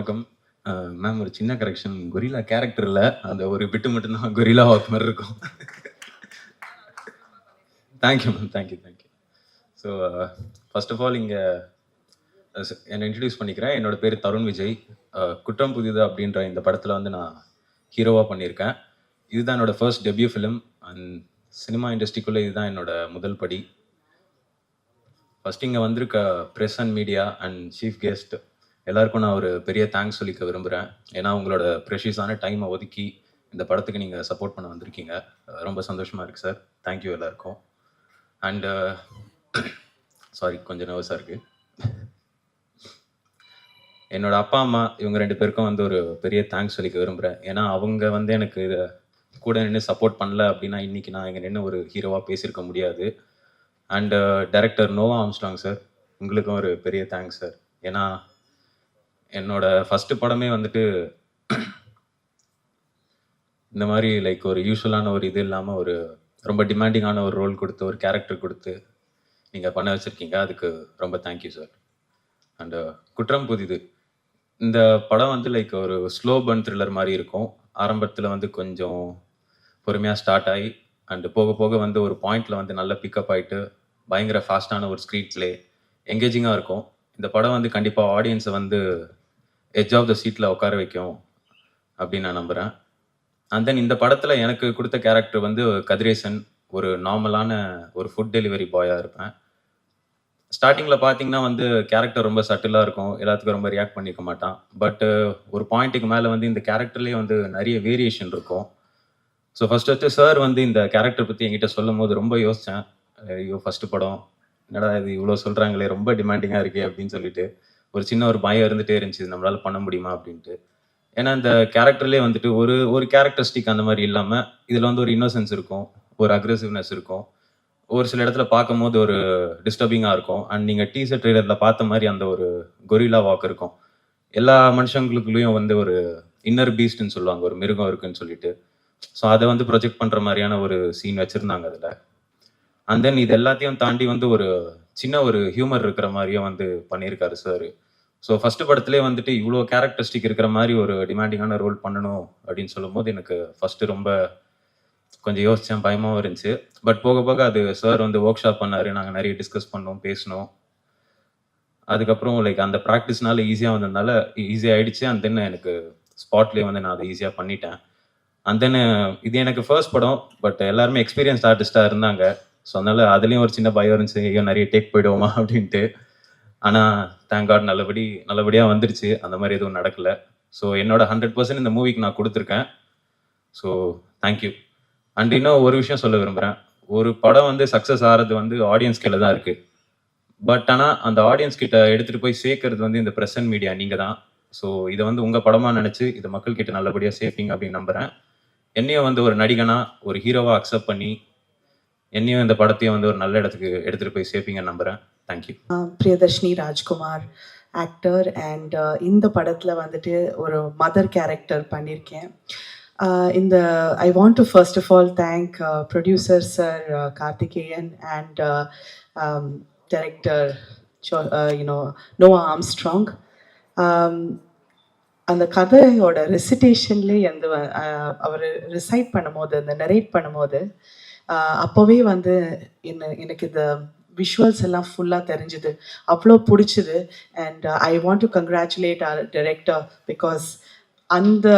வணக்கம். மேம் ஒரு சின்ன கரெக்ஷன் கொரில்லா கேரக்டர் இல்லை அந்த ஒரு பிட்டு மட்டும்தான் கொரில்லா வாக் மாதிரி இருக்கும். Thank you ma'am thank you thank you so first of all இங்கே என்னை இன்ட்ரடியூஸ் பண்ணிக்கிறேன் என்னோட பேர் தருண் விஜய். குற்றம் புதிது அப்படின்ற இந்த படத்தில் வந்து நான் ஹீரோவாக பண்ணியிருக்கேன். இதுதான் என்னோட first debut film and cinema இண்டஸ்ட்ரிக்குள்ளே இதுதான் என்னோட முதல் படி. ஃபர்ஸ்ட் இங்கே வந்திருக்க press and media and chief guest எல்லாருக்கும் நான் ஒரு பெரிய தேங்க்ஸ் சொல்லிக்க விரும்புகிறேன் ஏன்னா உங்களோட ப்ரெஷியஸான டைமை ஒதுக்கி இந்த படத்துக்கு நீங்கள் சப்போர்ட் பண்ண வந்திருக்கீங்க. ரொம்ப சந்தோஷமாக இருக்குது சார் தேங்க்யூ எல்லாருக்கும். அண்டு சாரி கொஞ்சம் நர்வஸாக இருக்குது என்னோட அப்பா அம்மா இவங்க ரெண்டு பேருக்கும் வந்து ஒரு பெரிய தேங்க்ஸ் சொல்லிக்க விரும்புகிறேன் ஏன்னா அவங்க வந்து எனக்கு இதை கூட நின்று சப்போர்ட் பண்ணல அப்படின்னா இன்றைக்கி நான் இங்கே நின்று ஒரு ஹீரோவாக பேசியிருக்க முடியாது. And director Noah Armstrong sir உங்களுக்கும் ஒரு பெரிய தேங்க்ஸ் சார் ஏன்னா என்னோட ஃபஸ்ட்டு படமே வந்துட்டு இந்த மாதிரி லைக் ஒரு யூஸ்வலான ஒரு இது இல்லாமல் ஒரு ரொம்ப டிமாண்டிங்கான ஒரு ரோல் கொடுத்து ஒரு கேரக்டர் கொடுத்து நீங்கள் பண்ண வச்சுருக்கீங்க. அதுக்கு ரொம்ப தேங்க்யூ சார் அண்டு குற்றம் புதிது. இந்த படம் வந்து லைக் ஒரு ஸ்லோ பர்ன் த்ரில்லர் மாதிரி இருக்கும். ஆரம்பத்தில் வந்து கொஞ்சம் பொறுமையாக ஸ்டார்ட் ஆகி அண்டு போக போக வந்து ஒரு பாயிண்டில் வந்து நல்லா பிக்கப் ஆகிட்டு பயங்கர ஃபாஸ்ட்டான ஒரு ஸ்க்ரீன் ப்ளே எங்கேஜிங்காக இருக்கும். இந்த படம் வந்து கண்டிப்பாக ஆடியன்ஸை வந்து எட்ஜ் ஆஃப் த சீட்டில் உட்கார வைக்கும் அப்படின்னு நான் நம்புகிறேன் அண்ட் தென் இந்த படத்தில் எனக்கு கொடுத்த கேரக்டர் வந்து கதிரேசன் ஒரு நார்மலான ஒரு ஃபுட் டெலிவரி பாயாக இருப்பேன். ஸ்டார்டிங்கில் பார்த்தீங்கன்னா வந்து கேரக்டர் ரொம்ப சட்டிலாக இருக்கும். எல்லாத்துக்கும் ரொம்ப ரியாக்ட் பண்ணிக்க மாட்டான். பட்டு ஒரு பாயிண்ட்டுக்கு மேலே வந்து இந்த கேரக்டர்லேயே வந்து நிறைய வேரியேஷன் இருக்கும். ஸோ ஃபஸ்ட் ஃபஸ்ட்டு சார் வந்து இந்த கேரக்டர் பற்றி என்கிட்ட சொல்லும் போது ரொம்ப யோசித்தேன் ஐயோ ஃபஸ்ட்டு படம். என்னடா இது இவ்வளோ சொல்கிறாங்களே ரொம்ப டிமாண்டிங்காக இருக்கே அப்படின்னு சொல்லிட்டு. ஒரு சின்ன ஒரு பயம் இருந்துகிட்டே இருந்துச்சு நம்மளால் பண்ண முடியுமா அப்படின்ட்டு. ஏன்னா இந்த கேரக்டர்லேயே வந்துட்டு ஒரு ஒரு கேரக்டரிஸ்டிக் அந்த மாதிரி இல்லாமல் இதில் வந்து ஒரு இன்னோசன்ஸ் இருக்கும் ஒரு அக்ரெசிவ்னஸ் இருக்கும். ஒரு சில இடத்துல பார்க்கும்போது ஒரு டிஸ்டர்பிங்காக இருக்கும். அண்ட் நீங்கள் டீசர் ட்ரெய்லரில் பார்த்த மாதிரி அந்த ஒரு கொரில்லா வாக் இருக்கும். எல்லா மனுஷங்களுக்குள்ளேயும் வந்து ஒரு இன்னர் பீஸ்ட்னு சொல்லுவாங்க ஒரு மிருகம் இருக்குன்னு சொல்லிட்டு. ஸோ அதை வந்து ப்ரொஜெக்ட் பண்ணுற மாதிரியான ஒரு சீன் வச்சுருந்தாங்க அதில். அண்ட் தென் இது எல்லாத்தையும் தாண்டி வந்து ஒரு சின்ன ஒரு ஹியூமர் இருக்கிற மாதிரியும் வந்து பண்ணியிருக்காரு சார். ஸோ ஃபர்ஸ்ட் படத்துலேயே வந்துட்டு இவ்வளோ கேரக்டரிஸ்டிக் இருக்கிற மாதிரி ஒரு டிமாண்டிங்கான ரோல் பண்ணணும் அப்படின்னு சொல்லும்போது எனக்கு ஃபஸ்ட்டு ரொம்ப கொஞ்சம் யோசித்தேன் பயமாகவும் இருந்துச்சு. பட் போக போக அது சார் வந்து ஒர்க் ஷாப் பண்ணார் நாங்கள் நிறைய டிஸ்கஸ் பண்ணோம் பேசினோம். அதுக்கப்புறம் லைக் அந்த ப்ராக்டிஸ்னால ஈஸியாக வந்ததுனால ஈஸியாக ஆயிடுச்சு. அண்ட் தென் எனக்கு ஸ்பாட்லேயே வந்து நான் அதை ஈஸியாக பண்ணிட்டேன். அண்ட் தென் இது எனக்கு ஃபர்ஸ்ட் படம் பட் எல்லாருமே எக்ஸ்பீரியன்ஸ் ஆர்டிஸ்டாக இருந்தாங்க. ஸோ அதனால் அதுலேயும் ஒரு சின்ன பயம் இருந்துச்சு. ஐயோ நிறைய டேக் போயிடுவோமா அப்படின்ட்டு. ஆனால் தேங்க் காட் நல்லபடி நல்லபடியாக வந்துருச்சு. அந்த மாதிரி எதுவும் நடக்கலை. ஸோ என்னோட ஹண்ட்ரட் பர்சன்ட் இந்த மூவிக்கு நான் கொடுத்துருக்கேன். ஸோ தேங்க்யூ அண்ட் இன்னும் ஒரு விஷயம் சொல்ல விரும்புகிறேன் ஒரு படம் வந்து சக்ஸஸ் ஆகிறது வந்து ஆடியன்ஸ் கீழே தான் இருக்குது பட் ஆனால் அந்த ஆடியன்ஸ் கிட்ட எடுத்துகிட்டு போய் சேர்க்கறது வந்து இந்த ப்ரெசன்ட் மீடியா நீங்கள் தான். ஸோ இதை வந்து உங்கள் படமாக நினச்சி இதை மக்கள் கிட்ட நல்லபடியாக சேர்ப்பீங்க அப்படின்னு நம்புகிறேன் என்னையும் வந்து ஒரு நடிகனாக ஒரு ஹீரோவாக அக்செப்ட் பண்ணி என்னையும் இந்த படத்தையும் வந்து ஒரு நல்ல இடத்துக்கு எடுத்துகிட்டு போய் சேர்ப்பீங்கன்னு நம்புகிறேன் thank you Priyadarshini Rajkumar actor and இந்த படத்தில் வந்துட்டு ஒரு மதர் கேரக்டர் பண்ணியிருக்கேன் இந்த I want to first of all thank producer sir Karthikeyan and director you know Noah Armstrong அந்த கதையோட ரெசிட்டேஷன்லேயே அந்த அவர் ரிசைட் பண்ணும்போது அந்த நரேட் பண்ணும்போது அப்போவே வந்து என்ன எனக்கு இந்த விஷுவல்ஸ் எல்லாம் ஃபுல்லாக தெரிஞ்சுது. அவ்வளோ பிடிச்சிது. And I want to congratulate our director because அந்த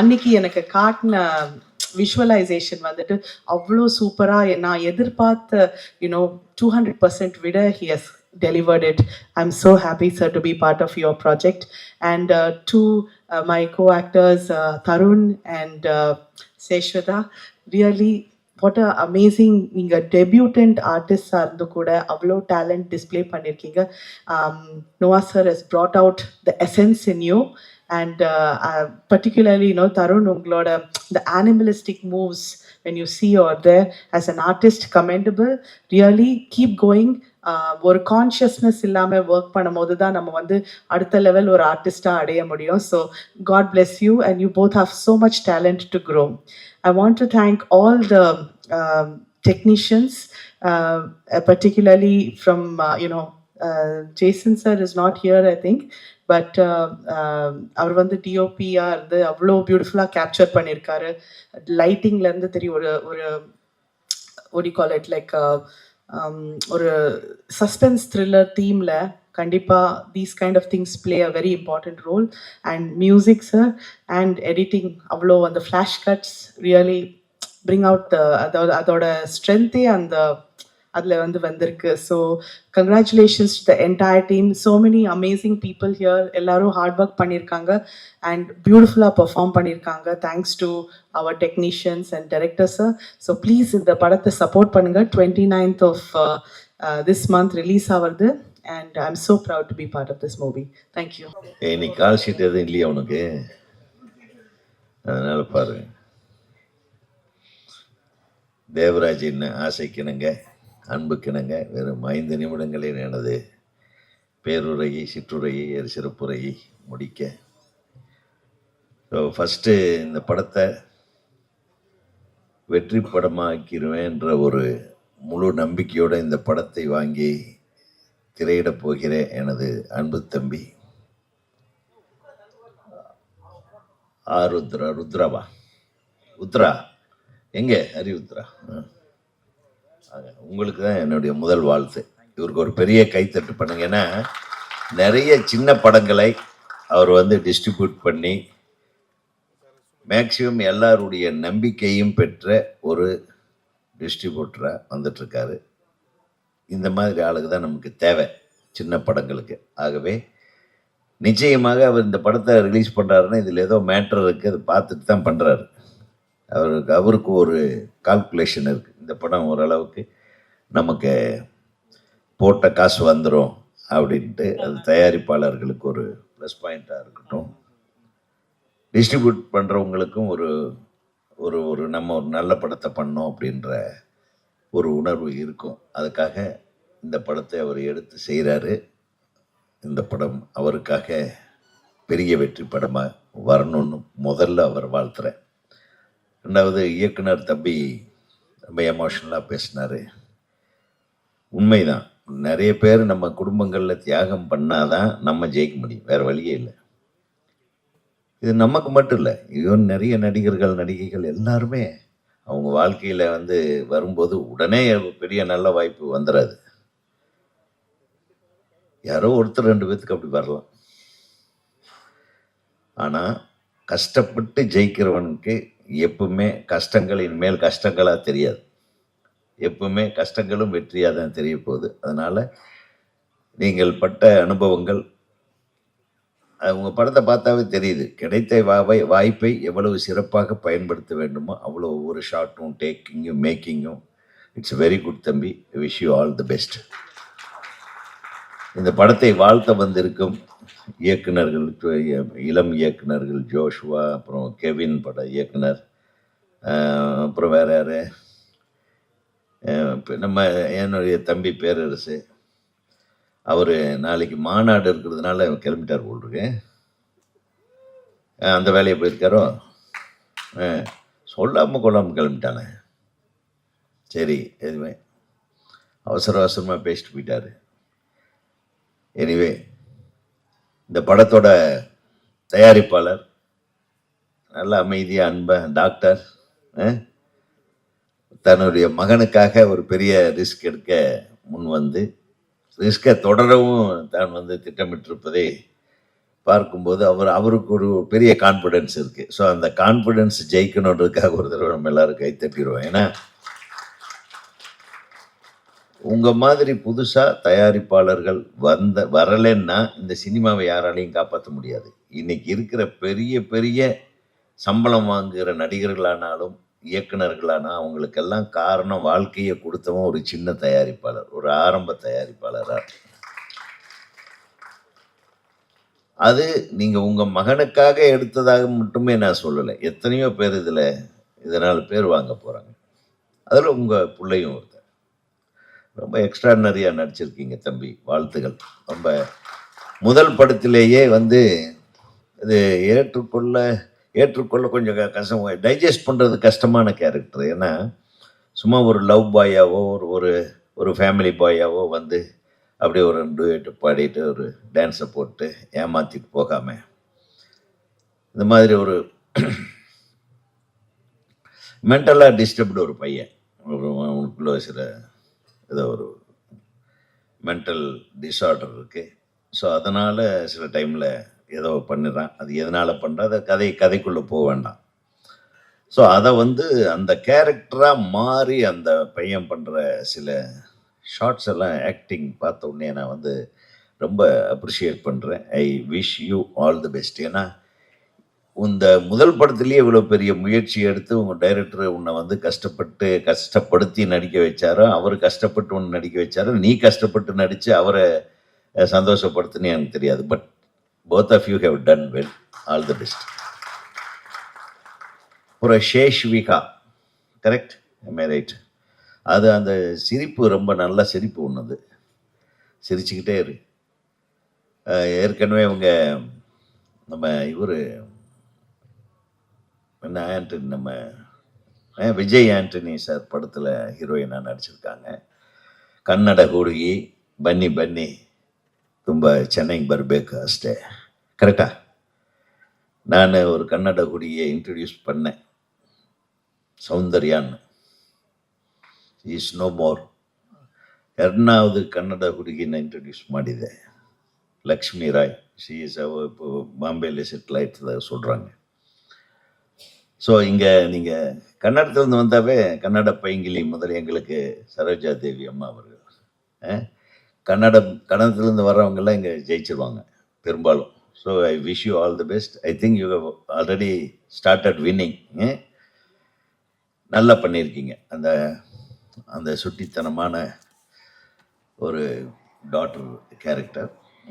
அன்னைக்கு எனக்கு காட்டின விஷுவலைசேஷன் வந்துட்டு அவ்வளோ சூப்பராக நான் எதிர்பார்த்த யூனோ டூ ஹண்ட்ரட் பர்சன்ட் விட he's delivered it. I'm so happy, sir, to be part of your project. And uh, to uh, my co-actors, uh, Tarun and uh, Seshwata, really what a amazing நீங்க debutant ஆர்டிஸ்டாக இருந்து கூட அவ்வளோ talent display பண்ணியிருக்கீங்க Nova sir has brought out the essence in you and uh, uh, particularly you know Tarun உங்களோட the animalistic moves when you see you're there as an artist commendable really keep going ஆஹ் ஒரு consciousness இல்லாமல் work பண்ணும்போது தான் நம்ம வந்து அடுத்த level ஒரு ஆர்டிஸ்டாக அடைய முடியும். So God bless you and you both have so much talent to grow I want to thank all the technicians particularly from you know Jason sir is not here I think but அவர் வந்து டிஓபியாக இருந்து அவ்வளோ பியூட்டிஃபுல்லாக capture பண்ணியிருக்காரு லைட்டிங்லேருந்து தெரியும் ஒரு ஒரு ஒடி கால் இட் லைக் ஒரு சஸ்பென்ஸ் த்ரில்லர் தீமில் கண்டிப்பாக these kind of things play a very important role and music sir and editing அவ்வளோ அந்த flash cuts really bring out the அதோட அதோட ஸ்ட்ரென்த்தே அந்த அதில் வந்து வந்திருக்கு. So congratulations the entire team so many amazing people here எல்லாரும் ஹார்ட் ஒர்க் பண்ணியிருக்காங்க அண்ட் பியூட்டிஃபுல்லாக பெர்ஃபார்ம் பண்ணியிருக்காங்க thanks to our technicians and directors so please இந்த படத்தை சப்போர்ட் பண்ணுங்கள் twenty ninth of this month release ஆகிறது and I am so proud to be part of this movie thank you இன்னைக்கு call sheet எதுவும் இல்லையா உனக்கு? அதனால் பாரு. தேவராஜின் ஆசைக்கணுங்க அன்புக்கிணங்க. வெறும் ஐந்து நிமிடங்களில் எனது பேருரையை சிற்றுரையை ஒரு சிறப்புரையை முடிக்க. ஸோ ஃபஸ்ட்டு இந்த படத்தை வெற்றி படமாக்கிடுவேன்ற ஒரு முழு நம்பிக்கையோடு இந்த படத்தை வாங்கி திரையிடப் போகிற எனது அன்பு தம்பி ஆ ருத்ரா ருத்ராவா? உத்ரா எங்கே? ஹரி உத்ரா ஆ. உங்களுக்கு தான் என்னுடைய முதல் வாழ்த்து. இவருக்கு ஒரு பெரிய கைத்தட்டு பண்ணுங்கன்னா நிறைய சின்ன படங்களை அவர் வந்து டிஸ்ட்ரிபியூட் பண்ணி மேக்சிமம் எல்லாருடைய நம்பிக்கையும் பெற்ற ஒரு டிஸ்ட்ரிபியூட்டராக வந்துட்டுருக்காரு. இந்த மாதிரி ஆளுக்கு தான் நமக்கு தேவை சின்ன படங்களுக்கு. ஆகவே நிச்சயமாக அவர் இந்த படத்தை ரிலீஸ் பண்ணுறாருன்னா இதில் ஏதோ மேட்டர் இருக்குது அதை பார்த்துட்டு தான் பண்ணுறாரு அவருக்கு அவருக்கு ஒரு கால்குலேஷன் இருக்குது இந்த படம் ஓரளவுக்கு நமக்கு போட்ட காசு வந்துடும் அப்படின்ட்டு அது தயாரிப்பாளர்களுக்கு ஒரு ப்ளஸ் பாயிண்ட்டாக இருக்கட்டும். டிஸ்ட்ரிபியூட் பண்ணுறவங்களுக்கும் ஒரு ஒரு ஒரு நம்ம ஒரு நல்ல படத்தை பண்ணோம் அப்படின்ற ஒரு உணர்வு இருக்கும். அதுக்காக இந்த படத்தை அவர் எடுத்து செய்கிறாரு இந்த படம் அவருக்காக பெரிய வெற்றி படமாக வரணும்னு முதல்ல அவர் வாழ்த்துறேன். ரெண்டாவது இயக்குனர் தம்பி ரொம்ப எமோஷனலாக பேசினார். உண்மைதான். நிறைய பேர் நம்ம குடும்பங்களில் தியாகம் பண்ணாதான் நம்ம ஜெயிக்க முடியும். வேறு வழியே இல்லை. இது நமக்கு மட்டும் இல்லை. ஈவன் நிறைய நடிகர்கள் நடிகைகள் எல்லாருமே அவங்க வாழ்க்கையில் வந்து வரும்போது உடனே பெரிய நல்ல வாய்ப்பு வந்துடாது யாரோ ஒருத்தர் ரெண்டு பேத்துக்கு அப்படி வரலாம். ஆனால் கஷ்டப்பட்டு ஜெயிக்கிறவனுக்கு எப்பவுமே கஷ்டங்களின் மேல் கஷ்டங்களாக தெரியாது. எப்பவுமே கஷ்டங்களும் வெற்றியாக தான் தெரிய போகுது. அதனால் நீங்கள் பட்ட அனுபவங்கள் உங்கள் படத்தை பார்த்தாவே தெரியுது. கிடைத்த வாவை வாய்ப்பை எவ்வளவு சிறப்பாக பயன்படுத்த வேண்டுமோ அவ்வளோ ஒவ்வொரு ஷார்ட்டும் டேக்கிங்கும் மேக்கிங்கும். இட்ஸ் வெரி குட் தம்பி. Wish you all the best. இந்த படத்தை வாழ்த்த வந்திருக்கும் இயக்குனர்கள் இளம் இயக்குநர்கள் ஜோஷுவா அப்புறம் கெவின் பட இயக்குனர் அப்புறம் வேற யாரு? நம்ம என்னுடைய தம்பி பேரரசு. அவர் நாளைக்கு மாநாடு இருக்கிறதுனால கிளம்பிட்டார் போல் அந்த வேலையை போயிருக்காரோ? சொல்லாமல் கொள்ளாமல் கிளம்பிட்டானே. சரி எதுவுமே. அவசர அவசரமாக பேசிட்டு போயிட்டார். எனிவே இந்த படத்தோட தயாரிப்பாளர் நல்ல அமைதியாக அன்ப டாக்டர் தன்னுடைய மகனுக்காக ஒரு பெரிய ரிஸ்க் எடுக்க முன் வந்து ரிஸ்கை தொடரவும் தான் வந்து திட்டமிட்டிருப்பதை பார்க்கும்போது அவர் அவருக்கு ஒரு பெரிய கான்ஃபிடென்ஸ் இருக்குது ஸோ அந்த கான்ஃபிடென்ஸ் ஜெயிக்கணுன்றதுக்காக ஒரு தடவை நம்ம எல்லாரும் கைத்தட்டிடுவோம் ஏன்னா உங்கள் மாதிரி புதுசாக தயாரிப்பாளர்கள் வந்த வரலைன்னா இந்த சினிமாவை யாராலையும் காப்பாற்ற முடியாது. இன்றைக்கி இருக்கிற பெரிய பெரிய சம்பளம் வாங்குகிற நடிகர்களானாலும் இயக்குனர்களானா அவங்களுக்கெல்லாம் காரணம் வாழ்க்கையை கொடுத்தவன் ஒரு சின்ன தயாரிப்பாளர் ஒரு ஆரம்ப தயாரிப்பாளராக அது நீங்கள் உங்கள் மகனுக்காக எடுத்ததாக மட்டுமே நான் சொல்லலை. எத்தனையோ பேர் இதில் இதனால் பேர் வாங்க போகிறாங்க அதில் உங்கள் பிள்ளையும் ஒருத்தர் ரொம்ப எக்ஸ்ட்ராடினரியாக நடிச்சிருக்கீங்க தம்பி வாழ்த்துகள் ரொம்ப முதல் படத்திலேயே வந்து இது ஏற்றுக்கொள்ள ஏற்றுக்கொள்ள கொஞ்சம் கஷ்டம் டைஜஸ்ட் பண்ணுறது கஷ்டமான கேரக்டர் ஏன்னா சும்மா ஒரு லவ் பாயாவோ ஒரு ஒரு ஒரு ஃபேமிலி பாயாவோ வந்து அப்படியே ஒரு டூயட்டு பாடிட்டு ஒரு டான்ஸை போட்டு ஏமாற்றிட்டு போகாமல் இந்த மாதிரி ஒரு மென்டலாக டிஸ்டர்ப்டு ஒரு பையன். ஒரு அவனுக்குள்ள சில ஏதோ ஒரு மென்டல் டிஸார்டர் இருக்குது ஸோ அதனால் சில டைமில் ஏதோ பண்ணிடுறான். அது எதனால் பண்ணுறா கதை கதைக்குள்ளே போக வேண்டாம். ஸோ அதை வந்து அந்த கேரக்டராக மாறி அந்த பையன் பண்ணுற சில ஷார்ட்ஸ் எல்லாம் ஆக்டிங் பார்த்த உடனே நான் வந்து ரொம்ப அப்ரிஷியேட் பண்ணுறேன் I wish you all the best ஏன்னா இந்த முதல் படத்துலேயே இவ்வளோ பெரிய முயற்சி எடுத்து உங்கள் டைரக்டர் உன்னை வந்து கஷ்டப்பட்டு கஷ்டப்படுத்தி நடிக்க வச்சாரோ அவர் கஷ்டப்பட்டு உன்னை நடிக்க வச்சாரோ நீ கஷ்டப்பட்டு நடித்து அவரை சந்தோஷப்படுத்துன்னு எனக்கு தெரியாது. But both of you have done well all the best அப்புறம் ஷேஷ்விகா கரெக்ட் எம்ஏ ரைட் அது அந்த சிரிப்பு ரொம்ப நல்ல சிரிப்பு ஒன்றுது சிரிச்சுக்கிட்டே இரு. ஏற்கனவே இவங்க நம்ம இவர் அந்த ஆண்டனி நம்ம விஜய் ஆண்டனி சார் படத்தில் ஹீரோயினாக நடிச்சிருக்காங்க. கன்னட ஹூடுகி பன்னி பன்னி ತುಂಬ ಚೆನ್ನಾಗಿ ಬರಬೇಕು ಅಷ್ಟೇ ಕರೆಕ್ಟಾ நான் ஒரு கன்னட குடியை இன்ட்ரடியூஸ் பண்ணேன். சௌந்தர்யான்னு. இஸ் ಈಸ್ ನೋ ಮೋರ್ ಎರಡನಾவது ಕನ್ನಡ ಹುಡುಗಿನ ಇಂಟ್ರೊಡ್ಯೂಸ್ ಮಾಡಿದೆ ಲಕ್ಷ್ಮೀ ರಾಯ್ ಸಿ இப்போ ಬಾಂಬೆಯಲ್ಲಿ செட்டில் ಆಯ್ತದ சொல்கிறாங்க ஸோ இங்கே நீங்கள் கன்னடத்துலேருந்து வந்தாவே கன்னட பைங்கிலி முதல் எங்களுக்கு சரோஜா தேவி அம்மா அவர்கள். கன்னடம் கன்னடத்துலேருந்து வர்றவங்கெல்லாம் இங்கே ஜெயிச்சிருவாங்க பெரும்பாலும். So I wish you all the best I think you already started winning நல்லா பண்ணியிருக்கீங்க. அந்த அந்த சுட்டித்தனமான ஒரு டாட்டர் கேரக்டர்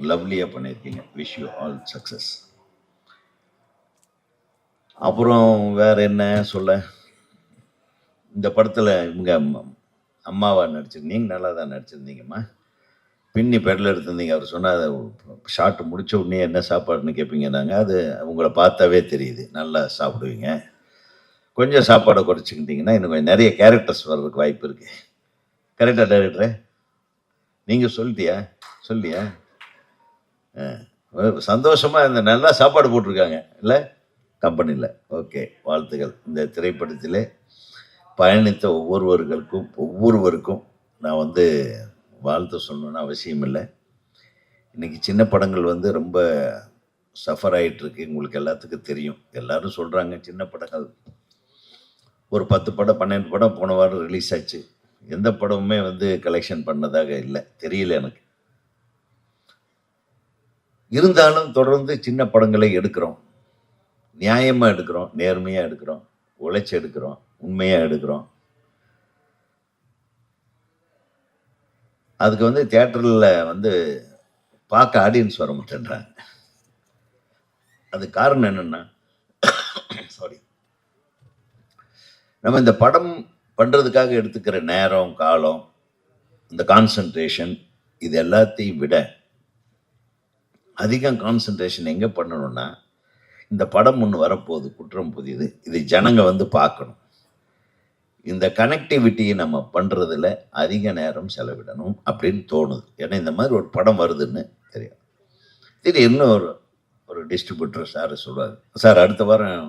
லவ்லியாக பண்ணியிருக்கீங்க. விஷ் யூ ஆல் சக்ஸஸ் அப்புறம் வேற என்ன? சொல்ல. இந்த படத்தில் இவங்க அம்மாவா நடிச்சிருந்தீங்க நல்லா தான் நடிச்சிருந்தீங்கம்மா. பின்னி பெடல் எடுத்திருந்தீங்க. அவர் சொன்னால் அதை ஷார்ட் முடிச்ச உடனே என்ன சாப்பாடுன்னு கேட்பீங்க நாங்கள் அது உங்களை பார்த்தாவே தெரியுது. நல்லா சாப்பிடுவீங்க. கொஞ்சம் சாப்பாடை குறைச்சிக்கிட்டிங்கன்னா இன்னும் கொஞ்சம் நிறைய கேரக்டர்ஸ் வர்றதுக்கு வாய்ப்பு இருக்கு. கரெக்டாக டேரக்டரே நீங்கள் சொல்லிட்டியா? சொல்லியா சந்தோஷமாக இந்த நல்லா சாப்பாடு போட்டிருக்காங்க. இல்லை? கம்பெனியில் ஓகே வாழ்த்துக்கள். இந்த திரைப்படத்தில் பயணித்த ஒவ்வொருவர்களுக்கும் ஒவ்வொருவருக்கும் நான் வந்து வாழ்த்து சொல்லணும்னு அவசியம் இல்லை. இன்றைக்கி சின்ன படங்கள் வந்து ரொம்ப சஃபர் ஆகிட்டுருக்கு உங்களுக்கு எல்லாத்துக்கும் தெரியும். எல்லாரும் சொல்கிறாங்க சின்ன படங்கள். ஒரு பத்து படம் பன்னெண்டு படம் போன வாரம் ரிலீஸ் ஆச்சு. எந்த படமுமே வந்து கலெக்ஷன் பண்ணதாக இல்லை. தெரியல எனக்கு. இருந்தாலும் தொடர்ந்து சின்ன படங்களை எடுக்கிறோம். நியாயமாக எடுக்கிறோம் நேர்மையாக எடுக்கிறோம் உழைச்சி எடுக்கிறோம் உண்மையாக எடுக்கிறோம். அதுக்கு வந்து தேட்டரில் வந்து பார்க்க ஆடியன்ஸ் வர மாட்டேன்றாங்க. அது காரணம் என்னென்னா சாரி நம்ம இந்த படம் பண்ணுறதுக்காக எடுத்துக்கிற நேரம் காலம் இந்த கான்சன்ட்ரேஷன் இது எல்லாத்தையும் விட அதிகம் கான்சன்ட்ரேஷன் எங்கே பண்ணணும்னா இந்த படம் ஒன்று வரப்போகுது குற்றம் புதியது இது ஜனங்க வந்து பார்க்கணும். இந்த கனெக்டிவிட்டியை நம்ம பண்ணுறதுல அதிக நேரம் செலவிடணும் அப்படின்னு தோணுது. ஏன்னா இந்த மாதிரி ஒரு படம் வருதுன்னு தெரியும். திடீர்னு ஒரு ஒரு டிஸ்ட்ரிபியூட்டர் சார் சொல்கிறார் சார் அடுத்த வாரம்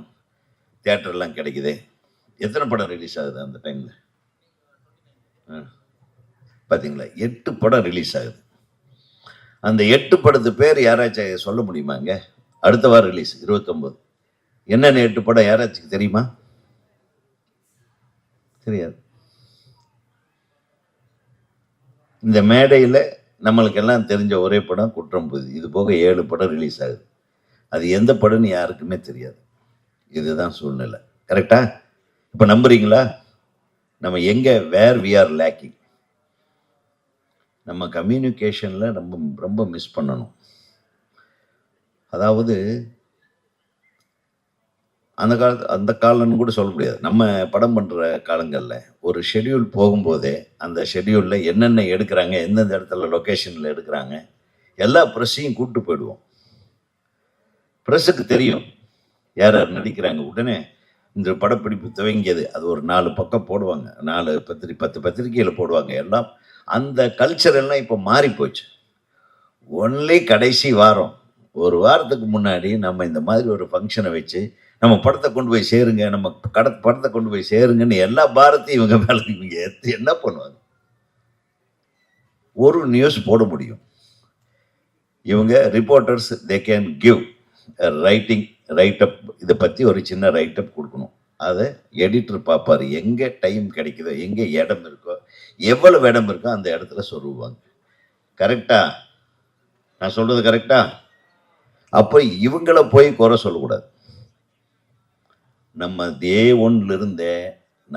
தேட்டர்லாம் கிடைக்குதே. எத்தனை படம் ரிலீஸ் ஆகுது அந்த டைமில் பார்த்தீங்களா எட்டு படம் ரிலீஸ் ஆகுது. அந்த எட்டு படத்து பேர் யாராச்சும் சொல்ல முடியுமாங்க அடுத்த வாரம் ரிலீஸ் இருபத்தொம்போது. என்ன நேற்று படம் யாராச்சும் தெரியுமா? தெரியாது. இந்த மேடையில் நம்மளுக்கு எல்லாம் தெரிஞ்ச ஒரே படம் குற்றம் புதி. இது போக ஏழு படம் ரிலீஸ் ஆகுது. அது எந்த படம்னு யாருக்குமே தெரியாது. இதுதான் சூழ்நிலை. கரெக்டா இப்போ நம்புறீங்களா? நம்ம எங்கே வேர் வி ஆர் லேக்கிங் நம்ம கம்யூனிகேஷனில் ரொம்ப ரொம்ப மிஸ் பண்ணணும். அதாவது அந்த காலத்து அந்த காலம்னு கூட சொல்ல முடியாது. நம்ம படம் பண்ணுற காலங்களில் ஒரு ஷெட்யூல் போகும்போதே அந்த ஷெட்யூலில் என்னென்ன எடுக்கிறாங்க எந்தெந்த இடத்துல லொக்கேஷனில் எடுக்கிறாங்க எல்லா ப்ரெஸ்ஸையும் கூப்பிட்டு போயிடுவோம். ப்ரெஸ்ஸுக்கு தெரியும் யார் யார் நடிக்கிறாங்க. உடனே இந்த படப்பிடிப்பு துவங்கியது. அது ஒரு நாலு பக்கம் போடுவாங்க. நாலு பத்திரி பத்து பத்திரிக்கையில் போடுவாங்க எல்லாம். அந்த கல்ச்சர் எல்லாம் இப்போ மாறி போச்சு ஒன்லி கடைசி வாரம் ஒரு வாரத்துக்கு முன்னாடி நம்ம இந்த மாதிரி ஒரு ஃபங்க்ஷனை வச்சு நம்ம படத்தை கொண்டு போய் சேருங்க நம்ம கட படத்தை கொண்டு போய் சேருங்கன்னு எல்லா பாரத்தையும் இவங்க மேலே இவங்க ஏற்று என்ன பண்ணுவாங்க? ஒரு நியூஸ் போட முடியும். இவங்க reporters they can give writing writeup இதை பற்றி ஒரு சின்ன ரைட்டப் கொடுக்கணும். அதை எடிட்டர் பார்ப்பார் எங்கே டைம் கிடைக்குதோ எங்கே இடம் இருக்கோ எவ்வளவு இடம் இருக்கோ அந்த இடத்துல சொல்லுவாங்க. கரெக்டாக நான் சொல்கிறது கரெக்டாக அப்போ இவங்கள போய் குறை சொல்லக்கூடாது. நம்ம தே ஒன்லேருந்தே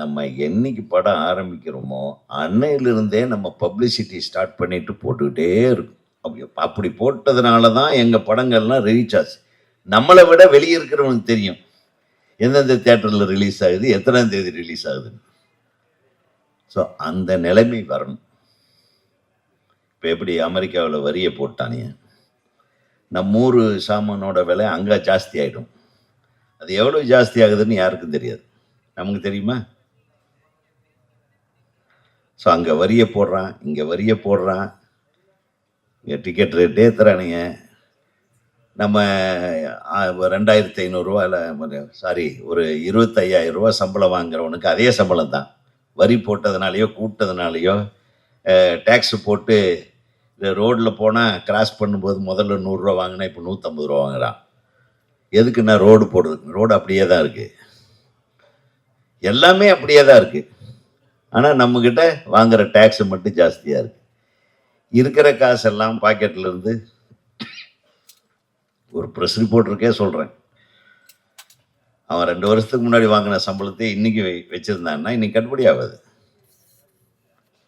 நம்ம என்னைக்கு படம் ஆரம்பிக்கிறோமோ அன்னையிலிருந்தே நம்ம பப்ளிசிட்டி ஸ்டார்ட் பண்ணிட்டு போட்டுக்கிட்டே இருக்கும். அப்படி அப்படி போட்டதுனால தான் எங்கள் படங்கள்லாம் ரீச் ஆச்சு. நம்மளை விட வெளியே இருக்கிறவனுக்கு தெரியும். எந்தெந்த தேட்டரில் ரிலீஸ் ஆகுது எத்தனாம் தேதி ரிலீஸ் ஆகுதுன்னு. ஸோ அந்த நிலைமை வரணும். இப்போ எப்படி அமெரிக்காவில் வரியை போட்டானே? நம்ம ஊர் சாமானோட விலை அங்கே ஜாஸ்தி ஆகிடும் அது எவ்வளோ ஜாஸ்தி ஆகுதுன்னு யாருக்கும் தெரியாது. நமக்கு தெரியுமா? ஸோ அங்கே வரியை போடுறான் இங்கே வரியை போடுறான். இங்கே டிக்கெட் ரேட்டே தரானுங்க நம்ம ரெண்டாயிரத்தி ஐநூறுரூவா இல்லை சாரி ஒரு இருபத்தையாயிரம் ரூபா சம்பளம் வாங்குறவனுக்கு அதே சம்பளம் தான் வரி போட்டதுனாலையோ கூட்டதுனாலையோ டேக்ஸ் போட்டு இந்த ரோட்டில் போனால் கிராஸ் பண்ணும்போது முதல்ல நூறுரூவா வாங்கினா இப்போ நூற்றம்பது ரூபா வாங்குகிறான் எதுக்குன்னா ரோடு போடுறதுக்கு? ரோடு அப்படியே தான் இருக்குது எல்லாமே அப்படியே தான் இருக்குது ஆனால் நம்மக்கிட்ட வாங்குற டேக்ஸ் மட்டும் ஜாஸ்தியாக இருக்குது இருக்கிற காசெல்லாம் பாக்கெட்லருந்து ஒரு ப்ரெஸ் ரிப்போர்ட்டருக்கே சொல்கிறேன் அவன் ரெண்டு வருஷத்துக்கு முன்னாடி வாங்கின சம்பளத்தை இன்றைக்கி வை வச்சுருந்தான்னா இன்றைக்கி கட்டுப்படி ஆகாது.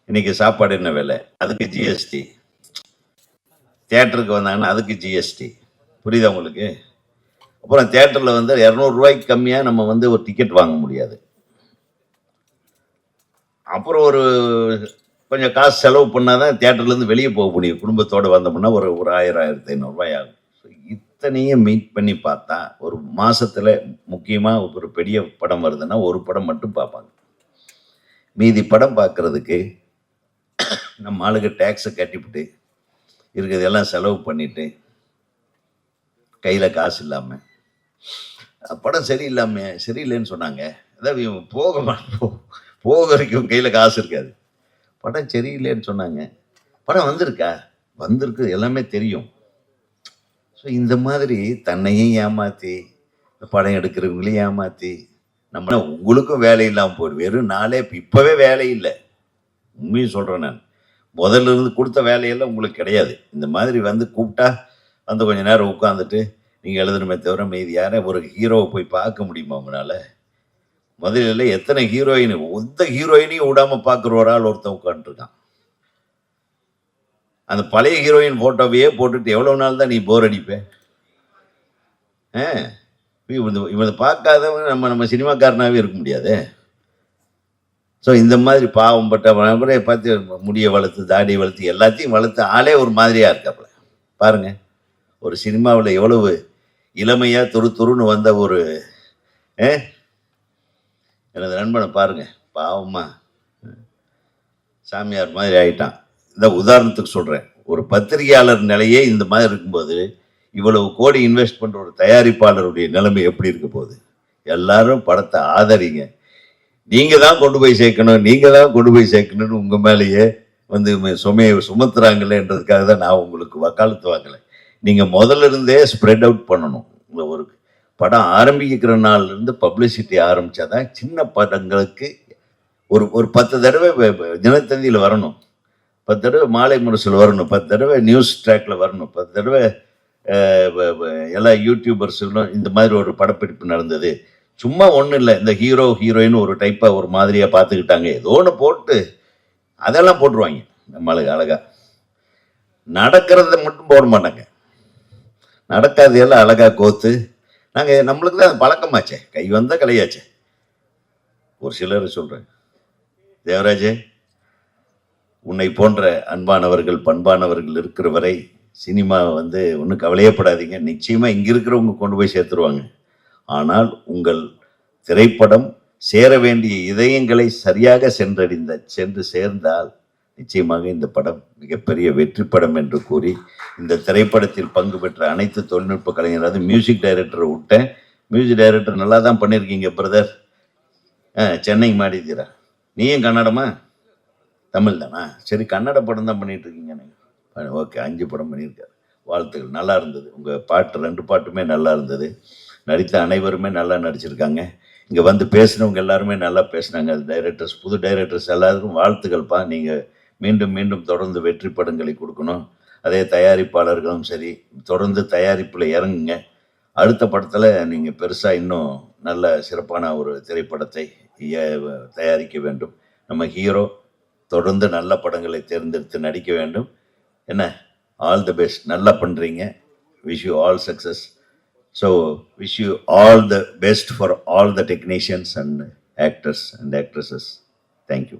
இன்றைக்கி சாப்பாடு என்ன விலை? அதுக்கு ஜிஎஸ்டி தேட்டருக்கு வந்தாங்கன்னா அதுக்கு ஜிஎஸ்டி புரியுதா உங்களுக்கு? அப்புறம் தேட்டரில் வந்து இரநூறுவாய்க்கு கம்மியாக நம்ம வந்து ஒரு டிக்கெட் வாங்க முடியாது. அப்புறம் ஒரு கொஞ்சம் காசு செலவு பண்ணால் தான் தேட்டர்லேருந்து வெளியே போக முடியும். குடும்பத்தோடு வந்தோம்னா ஒரு ஒரு ஆயிரம் ஆயிரத்தி ஐநூறுரூவாய் ஆகும். ஸோ இத்தனையும் மீட் பண்ணி பார்த்தா ஒரு மாதத்தில் முக்கியமாக ஒரு பெரிய படம் வருதுன்னா ஒரு படம் மட்டும் பார்ப்பாங்க. மீதி படம் பார்க்குறதுக்கு நம்ம ஆளுக்கு டேக்ஸை கட்டிவிட்டு இருக்கிறதெல்லாம் செலவு பண்ணிட்டு கையில் காசு இல்லாமல் படம் சரியில்லாமல் சரியில்லைன்னு சொன்னாங்க. அதாவது இவன் போக போ- போக வரைக்கும் கையில் காசு இருக்காது. படம் சரியில்லைன்னு சொன்னாங்க. படம் வந்திருக்கா? வந்திருக்கு எல்லாமே தெரியும். ஸோ இந்த மாதிரி தன்னையும் ஏமாற்றி படம் எடுக்கிறவங்களையும் ஏமாற்றி நம்ம உங்களுக்கும் வேலை இல்லாமல் போயிடும் வெறும் நாளே இப்போவே வேலை இல்லை. உண்மையும் சொல்கிறேன் நான். முதல்ல இருந்து கொடுத்த வேலையெல்லாம் உங்களுக்கு கிடையாது. இந்த மாதிரி வந்து கூப்பிட்டா வந்து கொஞ்ச நேரம் உட்காந்துட்டு நீங்கள் எழுதணுமே தவிர மீதி யாரை ஒரு ஹீரோவை போய் பார்க்க முடியுமா உங்களால்? முதல்ல எத்தனை ஹீரோயின் எந்த ஹீரோயினையும் விடாமல் பார்க்குற ஒரு ஆள் ஒருத்தன் உட்காந்துருக்கான் அந்த பழைய ஹீரோயின் ஃபோட்டோவையே போட்டுட்டு எவ்வளோ நாள் தான் நீ போர் அடிப்பேன் ஆ? இவன் இவனை பார்க்காதவங்க நம்ம நம்ம சினிமாக்காரனாகவே இருக்க முடியாதே? ஸோ இந்த மாதிரி பாவம் பட்ட கூட பார்த்து முடியை வளர்த்து தாடியை வளர்த்து எல்லாத்தையும் வளர்த்து ஆளே ஒரு மாதிரியாக இருக்காப்புல. பாருங்க ஒரு சினிமாவில் எவ்வளவு இளமையாக துரு துருன்னு வந்த ஒரு ஏ? எனது நண்பனை பாருங்க பாவமா. சாமியார் மாதிரி ஆகிட்டான் இந்த உதாரணத்துக்கு சொல்கிறேன் ஒரு பத்திரிகையாளர் நிலையே இந்த மாதிரி இருக்கும்போது இவ்வளவு கோடி இன்வெஸ்ட் பண்ணுற ஒரு தயாரிப்பாளருடைய நிலைமை எப்படி இருக்க போகுது? எல்லாரும் படத்தை ஆதரிங்க. நீங்க தான் கொண்டு போய் சேர்க்கணும் நீங்க தான் கொண்டு போய் சேர்க்கணும்னு உங்க மேலேயே வந்து சுமையை சுமத்துறாங்களேன்றதுக்காக தான் நான் உங்களுக்கு வக்காலத்து வாங்கலை நீங்க முதல்ல இருந்தே ஸ்ப்ரெட் அவுட் பண்ணணும். இந்த ஒரு படம் ஆரம்பிக்கிற நாள்லேருந்து பப்ளிசிட்டி பப்ளிசிட்டி ஆரம்பிச்சாதான் சின்ன படங்களுக்கு ஒரு ஒரு பத்து தடவை தினத்தந்தியில் வரணும். பத்து தடவை மாலை முரசில் வரணும். பத்து தடவை நியூஸ் ட்ராக்ல வரணும். பத்து தடவை எல்லா யூடியூபர்ஸுகளும் இந்த மாதிரி ஒரு படப்பிடிப்பு நடந்தது. சும்மா ஒன்றும் இல்லை. இந்த ஹீரோ ஹீரோயின் ஒரு டைப்பாக ஒரு மாதிரியாக பார்த்துக்கிட்டாங்க. ஏதோ ஒன்று போட்டு அதெல்லாம் போட்டுருவாங்க. நம்மளுக்கு அழகாக நடக்கிறத மட்டும் போட மாட்டாங்க. நடக்காதையெல்லாம் அழகாக கோத்து. நாங்கள் நம்மளுக்கு தான் அது பழக்கமாச்சே. கை வந்தால் கலையாச்சே. ஒரு சிலர் சொல்கிறேன் தேவராஜே உன்னை போன்ற அன்பானவர்கள் பண்பானவர்கள் இருக்கிற வரை சினிமா வந்து ஒன்றும் கவலையப்படாதீங்க. நிச்சயமாக இங்கே இருக்கிறவங்க கொண்டு போய் சேர்த்துருவாங்க. ஆனால் உங்கள் திரைப்படம் சேர வேண்டிய இதயங்களை சரியாக சென்றடைந்த சென்று சேர்ந்தால் நிச்சயமாக இந்த படம் மிகப்பெரிய வெற்றி படம் என்று கூறி இந்த திரைப்படத்தில் பங்கு பெற்ற அனைத்து தொழில்நுட்ப கலைஞர் அது மியூசிக் டைரக்டரை விட்டேன். மியூசிக் டைரக்டர் நல்லா தான் பண்ணியிருக்கீங்க பிரதர் சென்னை மாடிக்கிறா நீயும் கன்னடமா? தமிழ் தானா? சரி கன்னட படம் தான் பண்ணிகிட்டு இருக்கீங்க நீங்கள் ஓகே அஞ்சு படம் பண்ணியிருக்காரு. வாழ்த்துக்கள். நல்லா இருந்தது. உங்கள் பாட்டு ரெண்டு பாட்டுமே நல்லா இருந்தது. நடித்த அனைவருமே நல்லா நடிச்சிருக்காங்க. இங்கே வந்து பேசினவங்க எல்லாருமே நல்லா பேசினாங்க. டைரக்டர்ஸ் புது டைரக்டர்ஸ் எல்லாருக்கும் வாழ்த்துக்கள்ப்பா. நீங்கள் மீண்டும் மீண்டும் தொடர்ந்து வெற்றி படங்களை கொடுக்கணும். அதே தயாரிப்பாளர்களும் சரி தொடர்ந்து தயாரிப்பில் இறங்குங்க. அடுத்த படத்தில் நீங்கள் பெருசாக இன்னும் நல்ல சிறப்பான ஒரு திரைப்படத்தை தயாரிக்க வேண்டும். நம்ம ஹீரோ தொடர்ந்து நல்ல படங்களை தேர்ந்தெடுத்து நடிக்க வேண்டும். என்ன? ஆல் தி பெஸ்ட் நல்லா பண்ணுறீங்க wish you all success So, wish you all the best for all the technicians and actors and actresses. Thank you.